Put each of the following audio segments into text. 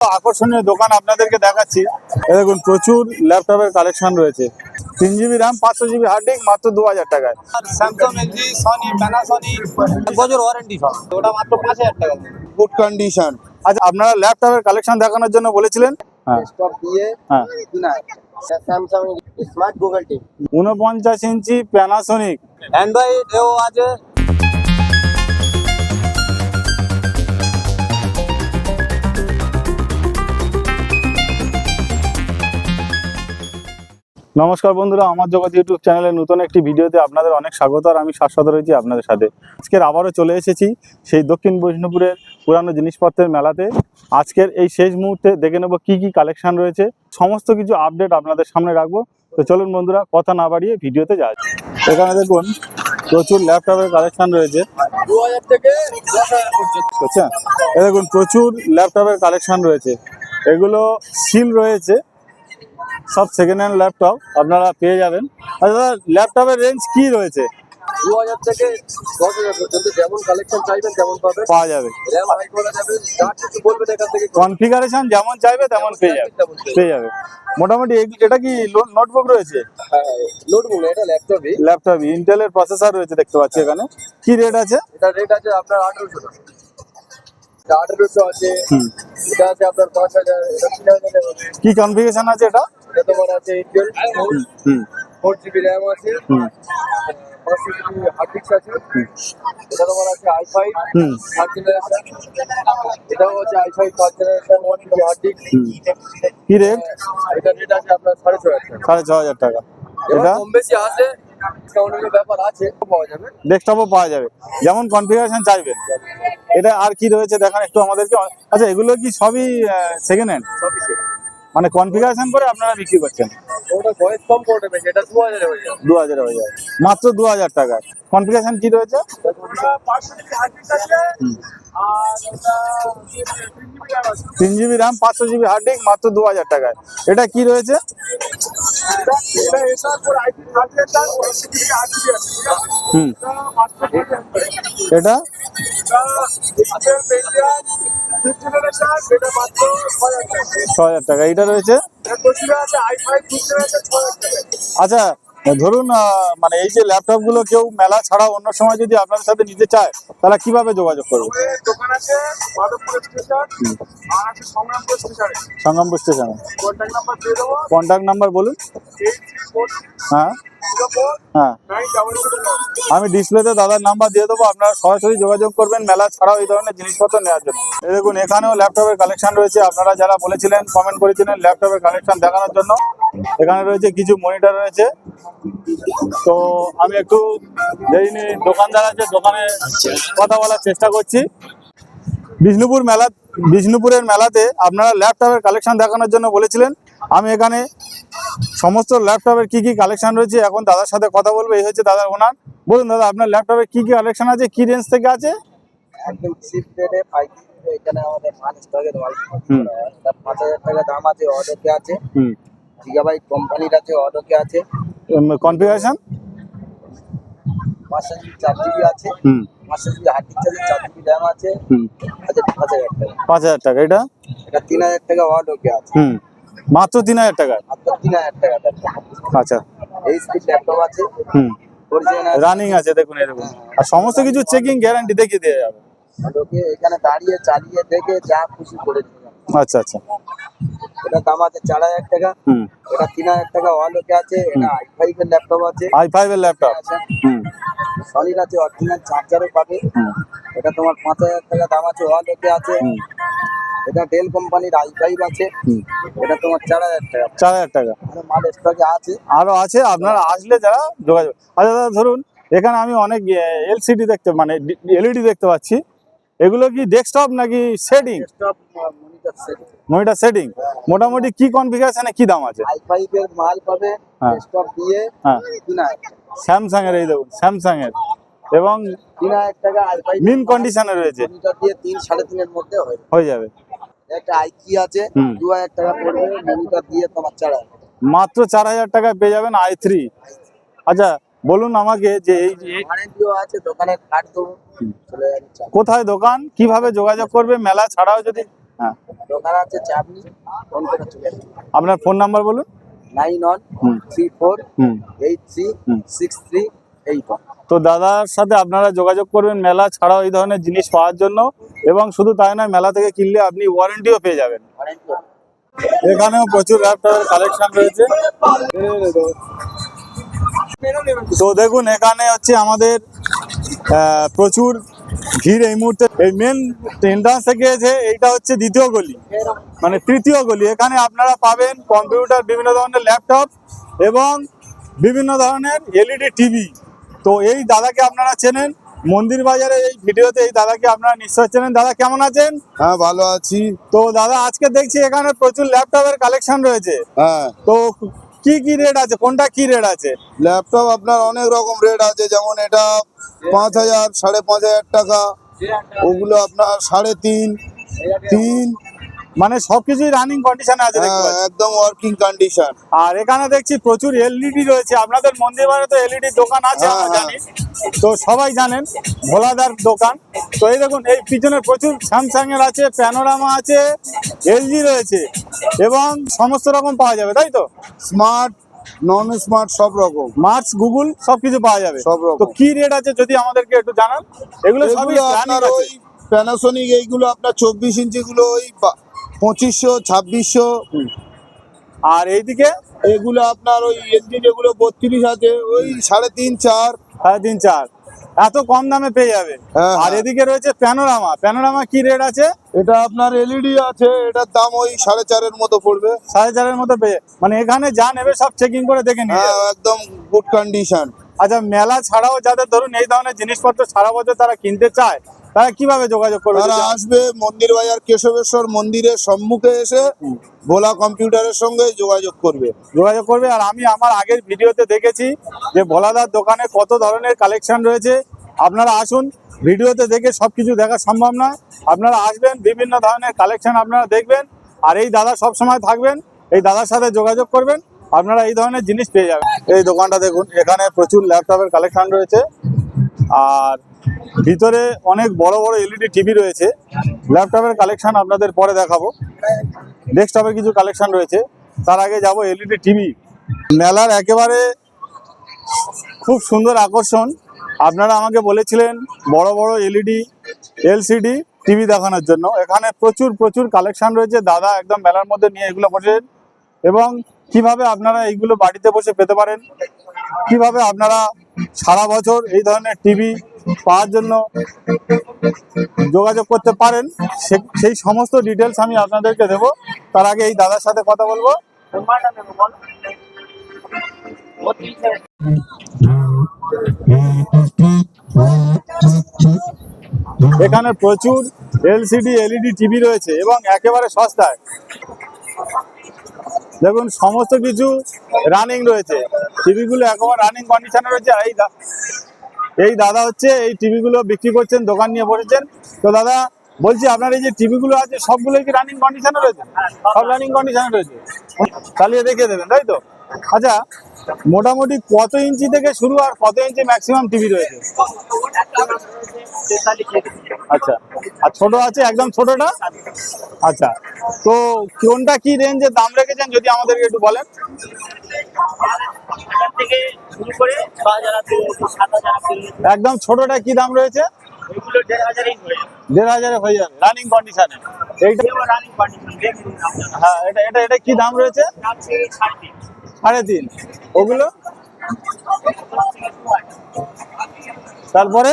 আকর্ষণীয় দোকান আপনাদেরকে দেখাচ্ছি। দেখুন প্রচুর ল্যাপটপের কালেকশন রয়েছে। তিন জিবি র্যাম পাঁচশো জিবি হার্ড ডিস্ক মাত্র দু হাজার টাকায়। স্যামসাং এলজি সনি প্যানাসনিক বছর ওয়ারেন্টি সব। ওটা মাত্র পাঁচ হাজার টাকা। গুড কন্ডিশন আচ্ছা আপনারা ল্যাপটপের কালেকশন দেখানোর জন্য বলেছিলেন? হ্যাঁ। দিয়ে হ্যাঁ। উনপঞ্চাশ ইঞ্চি প্যানাসোনিক অ্যান্ড্রয়েড এও আছে। নমস্কার বন্ধুরা, আমার জগৎ ইউটিউব চ্যানেলে নতুন একটি ভিডিওতে আপনাদের অনেক স্বাগত আর আমি শাশ্বত রয়েছি আপনাদের সাথে। আজকের আবারও চলে এসেছি সেই দক্ষিণ বৈষ্ণবপুরের পুরানো জিনিসপত্রের মেলাতে। আজকের এই শেষ মুহূর্তে দেখে নেব কি কি কালেকশন রয়েছে, সমস্ত কিছু আপডেট আপনাদের সামনে রাখব। তো চলুন বন্ধুরা, কথা না বাড়িয়ে ভিডিওতে যাই। এখানে দেখুন, প্রচুর ল্যাপটপের কালেকশন রয়েছে। বুঝছেন? এ দেখুন, প্রচুর ল্যাপটপের কালেকশন রয়েছে। এগুলো সিল রয়েছে। সব সেকেন্ড হ্যান্ড ল্যাপটপ আপনারা পেয়ে যাবেন। আর দাদা ল্যাপটপের রেঞ্জ কি রয়েছে? দু হাজার থেকে দশ হাজার পর্যন্ত যেমন কালেকশন চাইবেন তেমন পাবেন। পাওয়া যাবে। র্যাম হাই করা যাবে যা কিছু বলবেন এখান থেকে কনফিগারেশন যেমন চাইবে তেমন পেয়ে যাবে। পেয়ে যাবে। মোটামুটি এটা কি নোটবুক রয়েছে? নোটবুক এটা ল্যাপটপই ল্যাপটপ ইন্টেলের প্রসেসর রয়েছে দেখতে পাচ্ছি এখানে। কি রেট আছে? এটা রেট আছে আপনার আঠেরোশো টাকা। এটা আঠেরোশো আছে এটা আছে আপনার পাঁচ হাজার কি কনফিগারেশন আছে এটা? এটা তোমার আছে ইন্টেল ফোর জিবি র্যাম আছে পাঁচশো জিবি হার্ড ডিস্ক আছে। এটা তোমার আছে আই ফাইভ থার্ড জেনারেশন এটাও আছে I five third generation one GB hard disk কি রেট এটা রেট আছে আপনার সাড়ে ছয় হাজার সাড়ে ছ হাজার টাকা। এবার এটা? কম বেশি ডিসকাউন্টের ব্যাপার আছে পাওয়া যাবে। ডেস্কটপও পাওয়া যাবে। যেমন কনফিগারেশন চাইবেন এটা আর কি রয়েছে দেখান একটু আমাদেরকে। আচ্ছা এগুলো কি সবই সেকেন্ড হ্যান্ড সবই মানে কনফিগারেশন করে আপনারা বিক্রি করছেন। দু হাজারে হয়ে যায় মাত্র দু হাজার টাকায় কনফিগারেশন কি রয়েছে? তিন জিবি র্যাম পাঁচশো জিবি হার্ড ডিস্ক মাত্র দু হাজার টাকায়। এটা কি রয়েছে? এটা? ছ হাজার টাকা। এটা রয়েছে? আচ্ছা ধরুন মানে এই যে ল্যাপটপগুলো কেউ মেলা ছাড়া অন্য সময় যদি আপনার সাথে নিতে চায় তাহলে কীভাবে যোগাযোগ করবে? দোকান আছে সংগ্রামপুর স্টেশনে। কন্ট্যাক্ট নাম্বার বলুন। হ্যাঁ। হ্যাঁ। আমি ডিসপ্লেতে দাদার নাম্বার দিয়ে দেবো আপনারা সরাসরি যোগাযোগ করবেন মেলা ছাড়াও এই ধরনের জিনিসপত্র নেওয়ার জন্য। এই দেখুন এখানেও ল্যাপটপের কালেকশন রয়েছে। আপনারা যারা বলেছিলেন কমেন্ট করেছিলেন ল্যাপটপের কালেকশন দেখানোর জন্য। এখানে রয়েছে কিছু মনিটর রয়েছে। তো আমি একটু নি দোকানদার আছে দোকানে কথা বলার চেষ্টা করছি। বিষ্ণুপুর মেলা বিষ্ণুপুরের মেলাতে আপনারা ল্যাপটপের কালেকশন দেখানোর জন্য বলেছিলেন। আমি এখানে সমস্ত ল্যাপটপের কি কি কালেকশন রয়েছে এখন দাদার সাথে কথা বলব এই হচ্ছে দাদার ওনার। বলুন দাদা আপনার ল্যাপটপে কি কি কালেকশন আছে কি রেঞ্জ থেকে আছে? একদম চিপ রেটে পাইকারি এখানে আমাদের মাল স্টকে দেওয়া হুম। পাঁচ হাজার টাকা দাম আছে অটোকে আছে। হুম গিগাবাইট কোম্পানির আছে অটোকে আছে। কনফিগারেশন পাঁচশো জিবি চার জিবি আছে। হুম। পাঁচশো জিবি হার্ড ডিস্ক আছে চার জিবি র্যাম আছে। হুম। পাঁচ হাজার টাকা। পাঁচ হাজার টাকা এটা? এটা তিন হাজার টাকা অটোকে আছে। হুম। মাত্র তিন হাজার টাকায় মাত্র তিন হাজার টাকা আচ্ছা। এই স্পিড ল্যাপটপ আছে। হুম। রানিং আছে। দেখুন এরকম আর সমস্ত কিছু চেকিং গ্যারান্টি দেখিয়ে দেওয়া যাবে। এখানে দাঁড়িয়ে চালিয়ে দেখে যা খুশি করে দিতে। আচ্ছা আচ্ছা। এটা দাম আছে চার হাজার টাকা। এটা তিন হাজার টাকা অলোকে আছে। এটা আই ফাইভ এর ল্যাপটপ আছে। আই ফাইভ এর ল্যাপটপ আছে। হুম। সনির আছে অরিজিনাল চার্জারও পাবে। এটা তোমার পাঁচ হাজার টাকা দাম আছে অলোকে আছে। এটা ডেল কোম্পানির আই ফাইভ আছে। এটা তোমার চার হাজার টাকা। চার হাজার টাকা। আরও মাল স্টকে আছে। আরও আছে আপনারা আসলে যারা যোগাযোগ আচ্ছা দাদা ধরুন এখানে আমি অনেক এলসিডি দেখতে মানে এলইডি দেখতে পাচ্ছি। এগুলো কি ডেস্কটপ নাকি সেটিং মনিটর সেট মোটামুটি কি কনফিগারেশনে কি দাম আছে আই এর মাল পাবে হ্যাঁ। দিয়ে হ্যাঁ। স্যামসাং এর এই দেখুন স্যামসাং এর এবং টাকা মিন কন্ডিশনে রয়েছে দিয়ে মধ্যে হয়ে যাবে। একটা আইকি আছে হুম। দু হাজার টাকা পড়বে মনিটর দিয়ে তোমার। মাত্র পেয়ে যাবেন আই থ্রি আচ্ছা বলুন আমাকে যে এই আছে চার। কোথায় দোকান কীভাবে যোগাযোগ করবে মেলা ছাড়াও যদি হ্যাঁ। দোকান আছে চাপনি ফোন করে চলে আপনার ফোন নাম্বার বলুন। Nine one three four eight three six three eight one. তো দাদার সাথে আপনারা যোগাযোগ করবেন মেলা ছাড়াও এই ধরনের জিনিস পাওয়ার জন্য এবং শুধু তাই নয় মেলা থেকে কিনলে আপনি ওয়ারেন্টিও পেয়ে যাবেন। এখানেও প্রচুর ল্যাপটপের কালেকশন রয়েছে। তো দেখুন এখানে হচ্ছে আমাদের প্রচুর ভিড় এই মুহূর্তে। এই মেন এন্ট্রান্স থেকে যে এইটা হচ্ছে দ্বিতীয় গলি। মানে তৃতীয় গলি। এখানে আপনারা পাবেন কম্পিউটার বিভিন্ন ধরনের ল্যাপটপ এবং বিভিন্ন ধরনের এলইডি টিভি তো এই দাদাকে আপনারা চেনেন। মন্দির বাজারে এই ভিডিওতে এই দাদাকে আপনারা নিশ্চয় চেনেন। দাদা কেমন আছেন? হ্যাঁ ভালো আছি। তো দাদা আজকে দেখছি এখানে প্রচুর ল্যাপটপের কালেকশন রয়েছে। হ্যাঁ। তো কি কি রেট আছে? কোনটা কি রেট আছে? ল্যাপটপ আপনার অনেক রকম রেট আছে, যেমন এটা পাঁচ হাজার, সাড়ে পাঁচ হাজার টাকা। ওগুলো আপনার সাড়ে তিন তিন মানে সবকিছুই রানিং কন্ডিশনে আছে হ্যাঁ। একদম ওয়ার্কিং কন্ডিশন আর এখানে দেখছি প্রচুর এলইডি রয়েছে আপনাদের মন্দির বাড়ি তো এলইডি দোকান আছে হ্যাঁ, আমরা হ্যাঁ। জানি। তো সবাই জানেন ভোলাদার দোকান। তো এই দেখুন এই পিছনে প্রচুর স্যামসাং এর আছে প্যানোরামা আছে এলজি রয়েছে এবং সমস্ত রকম পাওয়া যাবে তাই তো? স্মার্ট নন স্মার্ট সব রকম। মার্কস গুগল সবকিছু পাওয়া যাবে। সব রকম। তো কি রেট আছে যদি আমাদেরকে একটু জানান? এগুলো সবই আপনার ওই প্যানাসোনিক এইগুলো আপনার চব্বিশ ইঞ্চি গুলো ওই পঁচিশশো ছাব্বিশশো। আর এইদিকে এগুলো আপনার ওই এলজি যেগুলো বত্রিশ আছে ওই সাড়ে তিন চার। সাড়ে তিন চার। এত কম দামে পেয়ে যাবে। হ্যাঁ, আর হ্যাঁ। এদিকে রয়েছে প্যানোরামা প্যানোরামা কি রেট আছে? এটা আপনার এলইডি আছে এটার দাম ওই সাড়ে চারের মতো পড়বে। সাড়ে চারের মতো পেয়ে মানে এখানে যা নেবে সব চেকিং করে দেখে নিয়ে হ্যাঁ একদম গুড কন্ডিশন আচ্ছা মেলা ছাড়াও যাদের ধরুন এই ধরনের জিনিসপত্র সারা বছর তারা কিনতে চায় তারা কীভাবে যোগাযোগ করবে? তারা আসবে মন্দির বাজার কেশবেশ্বর মন্দিরের সম্মুখে এসে ভোলা কম্পিউটারের সঙ্গে যোগাযোগ করবে। যোগাযোগ করবে। আর আমি আমার আগের ভিডিওতে দেখেছি যে ভোলাদার দোকানে কত ধরনের কালেকশন রয়েছে। আপনারা আসুন ভিডিওতে দেখে সব কিছু দেখা সম্ভব নয়। আপনারা আসবেন বিভিন্ন ধরনের কালেকশন আপনারা দেখবেন। আর এই দাদা সব সময় থাকবেন এই দাদার সাথে যোগাযোগ করবেন। আপনারা এই ধরনের জিনিস পেয়ে যাবেন। এই দোকানটা দেখুন এখানে প্রচুর ল্যাপটপের কালেকশন রয়েছে। আর ভিতরে অনেক বড় বড় এলইডি টিভি রয়েছে। ল্যাপটপের কালেকশন আপনাদের পরে দেখাবো। ডেস্কটপের কিছু কালেকশন রয়েছে। তার আগে যাব এলইডি টিভি। মেলার একেবারে খুব সুন্দর আকর্ষণ। আপনারা আমাকে বলেছিলেন বড় বড় এলইডি, এলসিডি টিভি দেখানোর জন্য। এখানে প্রচুর প্রচুর কালেকশন রয়েছে। দাদা একদম মেলার মধ্যে নিয়ে এগুলো বসেন এবং কীভাবে আপনারা এইগুলো বাড়িতে বসে পেতে পারেন? কীভাবে আপনারা সারা বছর এই ধরনের টিভি পাওয়ার জন্য যোগাযোগ করতে পারেন। সেই সমস্ত ডিটেলস আমি আপনাদেরকে দেব। তার আগে এই দাদার সাথে কথা বলব। এখানে প্রচুর এলসিডি এলইডি টিভি রয়েছে এবং একেবারে সস্তায়। দেখুন, সমস্ত কিছু রানিং রয়েছে। টিভিগুলো একেবারে রানিং কন্ডিশনে রয়েছে। এই এই দাদা হচ্ছে এই টিভিগুলো বিক্রি করছেন দোকান নিয়ে বসেছেন। তো দাদা বলছি আপনার এই যে টিভিগুলো আছে সবগুলোই কি রানিং কন্ডিশনে রয়েছে? সব রানিং কন্ডিশনে রয়েছে? চালিয়ে দেখিয়ে দেবেন তাই তো? আচ্ছা মোটামুটি কত ইঞ্চি থেকে শুরু আর কত ইঞ্চি ম্যাক্সিমাম টিভি রয়েছে? আচ্ছা আর ছোট আছে একদম ছোটটা? আচ্ছা তো কোনটা কি রেঞ্জের দাম রেখেছেন যদি আমাদেরকে একটু বলেন? হাজার থেকে শুরু করে ছ হাজার সাত হাজার একদম ছোটটা কি দাম রয়েছে? দেড় হাজারেই দেড় হাজারে হয়ে যাবে রানিং কন্ডিশনে এইটা রানিং কন্ডিশন হ্যাঁ এটা এটা এটা কি দাম রয়েছে? সাড়ে তিন। ওগুলো? তারপরে?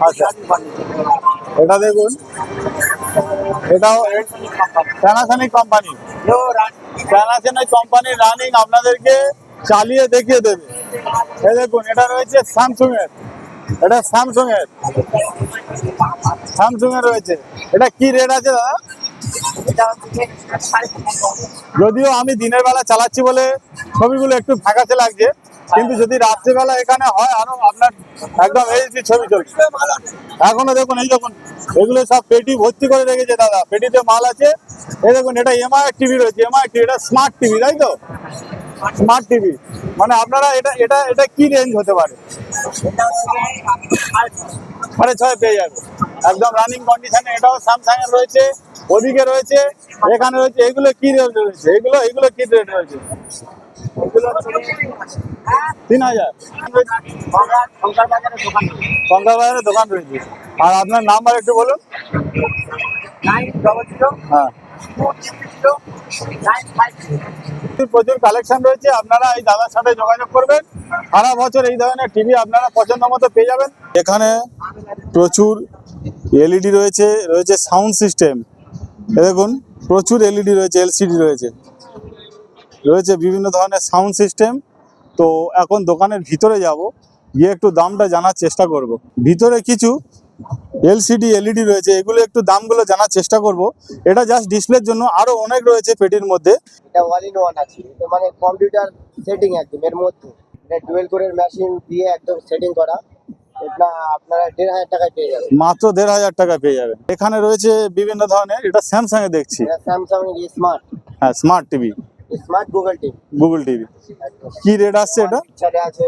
আচ্ছা। এটা দেখুন। এটাও প্যানাসনিক কোম্পানি প্যানাসনিক কোম্পানির রানিং আপনাদেরকে চালিয়ে দেখিয়ে দেবে। এই দেখুন, এটা রয়েছে স্যামসুং এর এটা স্যামসুং এর স্যামসুং এর রয়েছে। এটা কি রেট আছে, দাদা? যদিও আমি দিনের বেলা চালাচ্ছি বলে ছবিগুলো একটু ফ্যাকাশে লাগছে কিন্তু যদি রাত্রিবেলা এখানে হয়, আরও আপনার একদম এইচডি ছবি চলছে। এখনও দেখুন, এই দেখুন, এগুলো সব পেটি ভর্তি করে রেখেছে দাদা। পেটিতে মাল আছে। এই দেখুন, এটা এমআই টিভি রয়েছে। এমআই টিভি এটা স্মার্ট টিভি তাই তো? স্মার্ট টিভি মানে আপনারা এটা এটা এটা কি রেঞ্জ হতে পারে? সাড়ে ছয় পেয়ে যাবে। একদম রানিং কন্ডিশনে এটাও স্যামসাং এর রয়েছে, ওদিকে রয়েছে, এখানে রয়েছে, এগুলো কি রেট রয়েছে? এগুলো এগুলো কি রেট রয়েছে? তিন হাজার। শঙ্কর বাজারের দোকান রয়েছে। আর আপনার নাম্বার একটু বলুন। হ্যাঁ। প্রচুর কালেকশন রয়েছে। আপনারা এই দাদার সাথে যোগাযোগ করবেন। সারা বছর এই ধরনের টিভি আপনারা পছন্দ মতো পেয়ে যাবেন। এখানে প্রচুর এলইডি রয়েছে। রয়েছে সাউন্ড সিস্টেম দেখুন, প্রচুর এলইডি রয়েছে এলসিডি রয়েছে। রয়েছে বিভিন্ন ধরনের সাউন্ড সিস্টেম। তো এখন দোকানের ভিতরে যাব গিয়ে একটু দামটা জানার চেষ্টা করব। ভিতরে কিছু এলসিডি এলইডি রয়েছে এগুলো একটু দামগুলো জানার চেষ্টা করব। এটা জাস্ট ডিসপ্লের জন্য আরও অনেক রয়েছে পেটির মধ্যে। এটা ওয়াল ইন ওয়ান আছে। মানে কম্পিউটার সেটিং একদম এর মধ্যে। এটা ডুয়েল কোরের মেশিন দিয়ে একদম সেটিং করা। এটা আপনারা দেড় হাজার টাকায় পেয়ে যাবেন। মাত্র দেড় হাজার টাকা পেয়ে যাবেন। এখানে রয়েছে বিভিন্ন ধরনের এটা স্যামসাং এ দেখছি। স্যামসাং এর স্মার্ট হ্যাঁ smart TV smart Google TV. Google TV. কি রেট আসছে এটা? আছে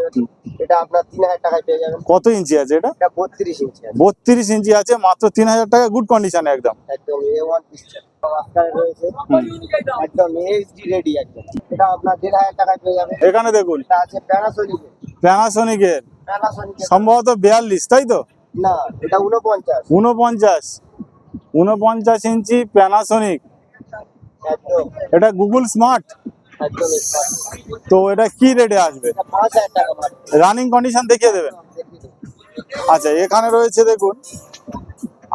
এটা আপনার টাকায় পেয়ে যাবেন। কত ইঞ্চি আছে এটা? ইঞ্চি আছে। ইঞ্চি মাত্র টাকা গুড কন্ডিশনে একদম। পিকচার এখানে দেখুন। প্যানাসোনিকের সম্ভবত বিয়াল্লিশ তাই তো? না এটা উনপঞ্চাশ উনপঞ্চাশ উনপঞ্চাশ ইঞ্চি প্যানাসোনিক এটা গুগল স্মার্ট তো এটা কি রেটে আসবে? রানিং কন্ডিশন দেখিয়ে দেবেন। আচ্ছা এখানে রয়েছে দেখুন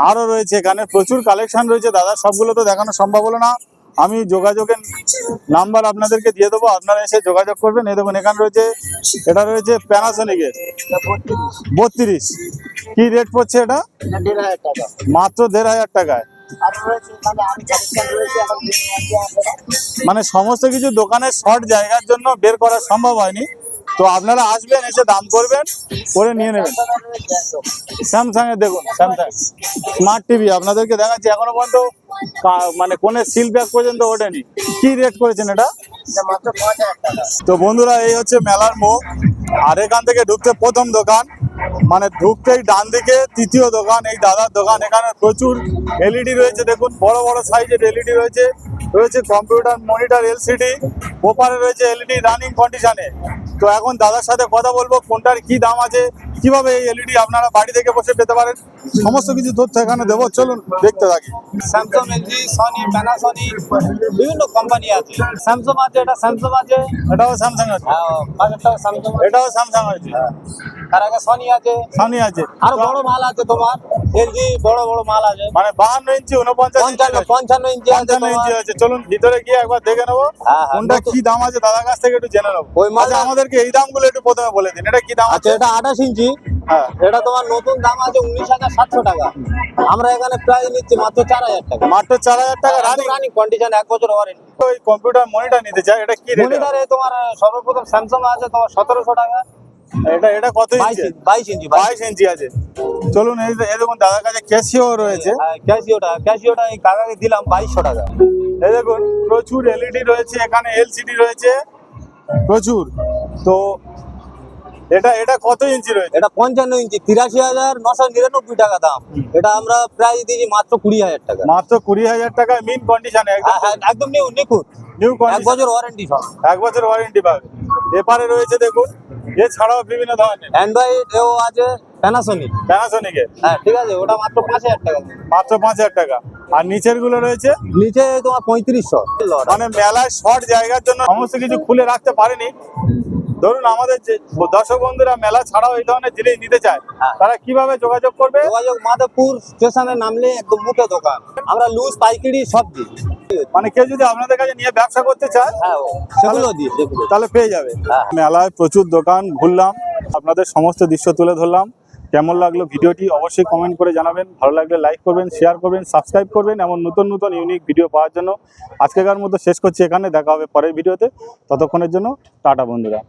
আরও রয়েছে এখানে প্রচুর কালেকশন রয়েছে। দাদা সবগুলো তো দেখানো সম্ভব হলো না। আমি যোগাযোগের নাম্বার আপনাদেরকে দিয়ে দেবো। আপনারা এসে যোগাযোগ করবেন। এই দেখুন এখানে রয়েছে এটা রয়েছে প্যানাসোনিকের বত্রিশ। কি রেট পড়ছে এটা? মাত্র দেড় হাজার টাকায়। মানে সমস্ত কিছু দোকানের শর্ট জায়গার জন্য বের করা সম্ভব হয়নি। তো আপনারা আসবেন, এসে দাম করবেন, করে নিয়ে নেবেন। স্যামসাং এর দেখুন, স্যামসাং। স্মার্ট টিভি আপনাদেরকে দেখাচ্ছি, এখনও পর্যন্ত মানে কোনে সিল ব্যাগ পর্যন্ত ওঠেনি। কি রেট করেছেন এটা? তো বন্ধুরা, এই হচ্ছে মেলার মুখ আর এখান থেকে ঢুকতে প্রথম দোকান। মানে ঢুকতেই ডান দিকে তৃতীয় দোকান, এই দাদার দোকান, এখানে প্রচুর এলইডি রয়েছে। দেখুন, বড় বড় সাইজের এলইডি রয়েছে। রয়েছে কম্পিউটার, মনিটর, এলসিডি ওপারে রয়েছে এলইডি রানিং কন্ডিশনে। তো এখন দাদার সাথে কথা বলব কোনটার কি দাম আছে কীভাবে এই এলইডি আপনারা বাড়ি থেকে বসে পেতে পারেন? সমস্ত কিছু তথ্য এখানে দেবো। চলুন দেখতে থাকি। স্যামসাং এলজি সনি প্যানাসনিক বিভিন্ন কোম্পানি আছে। স্যামসাং আছে এটা স্যামসাং আছে। এটাও স্যামসাং আছে। হ্যাঁ, এটাও স্যামসাং আছে। তার আগে সনি আছে। সানি আছে। আর বড় মাল আছে তোমার। এলজি বড় বড় মাল আছে। মানে বাহান্ন ইঞ্চি উনপঞ্চাশ পঞ্চান্ন ইঞ্চি পঞ্চান্ন ইঞ্চি আছে। চলুন ভিতরে গিয়ে একবার দেখে নেব। হ্যাঁ, হ্যাঁ, কোনটা কি দাম আছে দাদার কাছ থেকে একটু জেনে নেব। ওই মালটা- আচ্ছা আমাদেরকে এই দামগুলো একটু প্রথমে বলে দিন। এটা কি দাম আচ্ছা আছে? এটা আঠাশ ইঞ্চি। হ্যাঁ এটা তোমার নতুন দাম আছে উনিশ হাজার সাতশো টাকা। আমরা এখানে প্রায় নিচ্ছি মাত্র চার হাজার টাকা। মাত্র চার হাজার টাকা রানিং রানিং কন্ডিশন এক বছর ওয়ারেন্টি ওই কম্পিউটার মনিটর নিতে চাই এটা কি তোমার সর্বপ্রথম স্যামসাং আছে তোমার সতেরোশো টাকা। এটা এটা কত ইঞ্চি ইঞ্চি বাইশ। ইঞ্চি আছে। চলুন এই দেখুন দাদার কাছে ক্যাশিও রয়েছে। ক্যাশিওটা এই কাকাকে দিলাম বাইশশো টাকা। এই দেখুন প্রচুর এলইডি রয়েছে এখানে এলসিডি রয়েছে। প্রচুর। তো এটা এটা কত ইঞ্চি রয়েছে? এটা পঞ্চান্ন ইঞ্চি তিরাশি হাজার নশো নিরানব্বই টাকা দাম। এটা আমরা প্রায় দিয়েছি মাত্র কুড়ি হাজার টাকা। মাত্র কুড়ি হাজার টাকা মিন কন্ডিশনে একদম হ্যাঁ, হ্যাঁ, একদম নিউ নিখুঁত। নিউ এক বছর ওয়ারেন্টি সব। এক বছর ওয়ারেন্টি পাবে। এপারে রয়েছে দেখুন এছাড়াও বিভিন্ন ধরনের। অ্যান্ড্রয়েড এও আছে প্যানাসোনিক হ্যাঁ ঠিক আছে ওটা মাত্র পাঁচ হাজার টাকা। মাত্র পাঁচ হাজার টাকা। আর নিচেরগুলো রয়েছে? নিচে তোমার পঁয়ত্রিশশো। মানে মেলায় শর্ট জায়গার জন্য সমস্ত কিছু খুলে রাখতে পারেনি। ধরুন আমাদের যে দর্শক বন্ধুরা মেলা ছাড়াও এই ধরনের জিনিস নিতে চায় হ্যাঁ। তারা কীভাবে যোগাযোগ করবে? যোগাযোগ মাধবপুর স্টেশনে নামলে একদম মুখে দোকান। আমরা লুজ পাইকারি সব দিই। মানে কেউ যদি আপনাদের কাছে নিয়ে ব্যবসা করতে চায় হ্যাঁ সেগুলো দিই তাহলে পেয়ে যাবে। হ্যাঁ। মেলায় প্রচুর দোকান ঘুরলাম আপনাদের সমস্ত দৃশ্য তুলে ধরলাম। কেমন লাগল ভিডিওটি অবশ্যই কমেন্ট করে জানাবেন। ভালো লাগলে লাইক করবেন শেয়ার করবেন সাবস্ক্রাইব করবেন এমন নতুন নতুন ইউনিক ভিডিও পাওয়ার জন্য। আজকেকার মতো শেষ করছি এখানে দেখা হবে পরের ভিডিওতে ততক্ষণের জন্য টাটা বন্ধুরা।